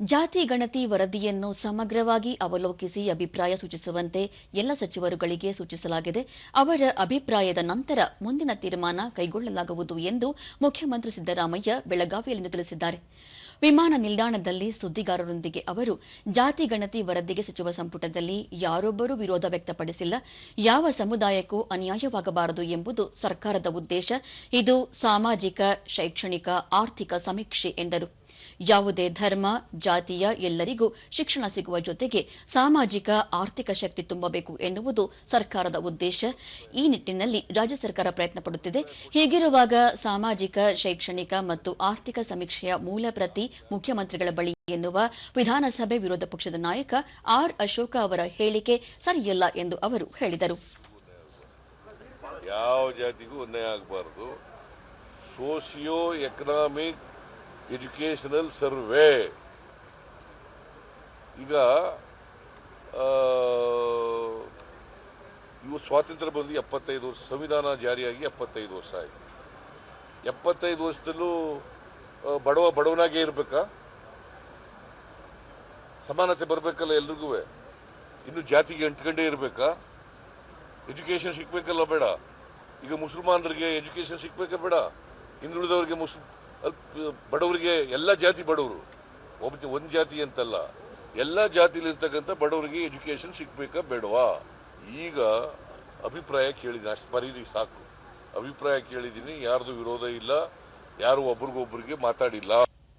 ಜಾತಿ ಗಣತಿ ವರದಿಯನ್ನು ಸಮಗ್ರವಾಗಿ ಅವಲೋಕಿಸಿ ಅಭಿಪ್ರಾಯ ಸೂಚಿಸುವಂತೆ ಎಲ್ಲ ಸಚಿವರುಗಳಿಗೆ ಸೂಚಿಸಲಾಗಿದೆ. ಅವರ ಅಭಿಪ್ರಾಯದ ನಂತರ ಮುಂದಿನ ತೀರ್ಮಾನ ಕೈಗೊಳ್ಳಲಾಗುವುದು ಎಂದು ಮುಖ್ಯಮಂತ್ರಿ ಸಿದ್ದರಾಮಯ್ಯ ಬೆಳಗಾವಿಯಲ್ಲಿಂದು ತಿಳಿಸಿದ್ದಾರೆ. ವಿಮಾನ ನಿಲ್ದಾಣದಲ್ಲಿ ಸುದ್ದಿಗಾರರೊಂದಿಗೆ ಅವರು ಜಾತಿ ಗಣತಿ ವರದಿಗೆ ಸಚಿವ ಸಂಪುಟದಲ್ಲಿ ಯಾರೊಬ್ಬರೂ ವಿರೋಧ ವ್ಯಕ್ತಪಡಿಸಿಲ್ಲ. ಯಾವ ಸಮುದಾಯಕ್ಕೂ ಅನ್ಯಾಯವಾಗಬಾರದು ಎಂಬುದು ಸರ್ಕಾರದ ಉದ್ದೇಶ. ಇದು ಸಾಮಾಜಿಕ, ಶೈಕ್ಷಣಿಕ, ಆರ್ಥಿಕ ಸಮೀಕ್ಷೆ ಎಂದರು. ಯಾವುದೇ ಧರ್ಮ, ಜಾತಿಯ ಎಲ್ಲರಿಗೂ ಶಿಕ್ಷಣ ಸಿಗುವ ಜೊತೆಗೆ ಸಾಮಾಜಿಕ, ಆರ್ಥಿಕ ಶಕ್ತಿ ತುಂಬಬೇಕು ಎನ್ನುವುದು ಸರ್ಕಾರದ ಉದ್ದೇಶ. ಈ ನಿಟ್ಟಿನಲ್ಲಿ ರಾಜ್ಯ ಸರ್ಕಾರ ಪ್ರಯತ್ನ ಪಡುತ್ತಿದೆ. ಹೀಗಿರುವಾಗ ಸಾಮಾಜಿಕ, ಶೈಕ್ಷಣಿಕ ಮತ್ತು ಆರ್ಥಿಕ ಸಮೀಕ್ಷೆಯ ಮೂಲ ಪ್ರತಿ ಮುಖ್ಯಮಂತ್ರಿಗಳ ಬಳಿ ಎನ್ನುವ ವಿಧಾನಸಭೆ ವಿರೋಧ ಪಕ್ಷದ ನಾಯಕ ಆರ್ ಅಶೋಕ ಅವರ ಹೇಳಿಕೆ ಸರಿಯಲ್ಲ ಎಂದು ಅವರು ಹೇಳಿದರು. ಯಾವ ಜಾತಿಗೂ ಅನ್ಯಾಯ ಆಗಬಾರದು. Socio economic educational survey. ಈಗ ಇವು ಸ್ವಾತಂತ್ರ್ಯ ಬಂದು ಎಪ್ಪತ್ತೈದು ವರ್ಷ, ಸಂವಿಧಾನ ಜಾರಿಯಾಗಿ ಎಪ್ಪತ್ತೈದು ವರ್ಷ ಆಯಿತು. ಎಪ್ಪತ್ತೈದು ವರ್ಷದಲ್ಲೂ ಬಡವ ಬಡವನಾಗೇ ಇರಬೇಕಾ? ಸಮಾನತೆ ಬರಬೇಕಲ್ಲ ಎಲ್ರಿಗೂ? ಇನ್ನು ಜಾತಿಗೆ ಅಂಟ್ಕೊಂಡೇ ಇರಬೇಕಾ? ಎಜುಕೇಷನ್ ಸಿಗ್ಬೇಕಲ್ಲ ಬೇಡ. ಈಗ ಮುಸಲ್ಮಾನರಿಗೆ ಎಜುಕೇಷನ್ ಸಿಗ್ಬೇಕ ಬೇಡ. ಹಿಂದುಳಿದವರಿಗೆ ಮುಸ್ ಬಡವರಿಗೆ ಎಲ್ಲ ಜಾತಿ ಬಡವರು. ಒಬ್ಬ ಒಂದು ಜಾತಿ ಅಂತಲ್ಲ. ಎಲ್ಲ ಜಾತಿಲಿರ್ತಕ್ಕಂಥ ಬಡವರಿಗೆ ಎಜುಕೇಷನ್ ಸಿಗ್ಬೇಕಾ ಬೇಡವಾ? ಈಗ ಅಭಿಪ್ರಾಯ ಕೇಳಿದ್ದೀನಿ. ಅಷ್ಟು ಬರೀರಿ ಸಾಕು. ಅಭಿಪ್ರಾಯ ಕೇಳಿದ್ದೀನಿ. ಯಾರ್ದು ವಿರೋಧ ಇಲ್ಲ. ಯಾರು ಒಬ್ರಿಗೊಬ್ರಿಗೆ ಮಾತಾಡಿಲ್ಲ.